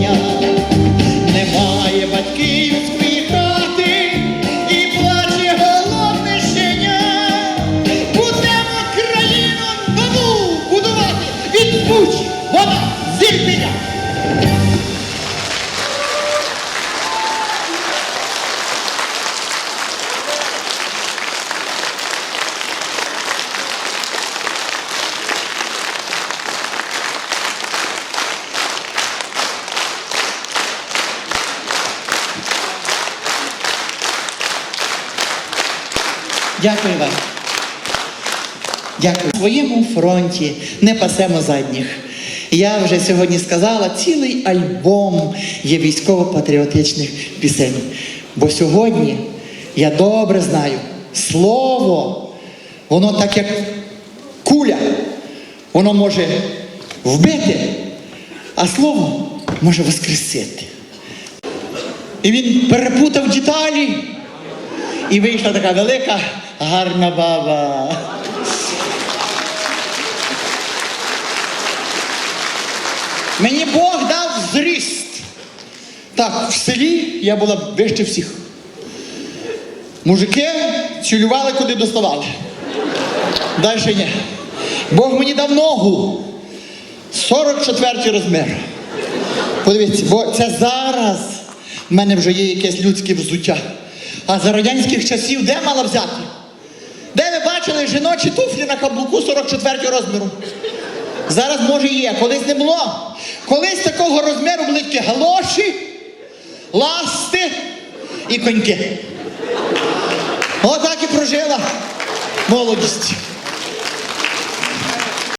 щеня, Дякую вам. Дякую. На своєму фронті не пасемо задніх. Я вже сьогодні сказала, цілий альбом є військово-патріотичних пісень. Бо сьогодні я добре знаю, слово, воно так як куля, воно може вбити, а слово може воскресити. І він перепутав деталі. І вийшла така велика, гарна баба. Мені Бог дав зріст. Так, в селі я була вище всіх. Мужики цілювали, куди доставали. Далі ні. Бог мені дав ногу. 44 розмір. Подивіться, бо це зараз в мене вже є якесь людське взуття. А за радянських часів де мала взяти? Де ви бачили жіночі туфлі на каблуку 44 розміру? Зараз може є, колись не було. Колись такого розміру були тільки галоші, ласти і коньки. Отак і прожила молодість.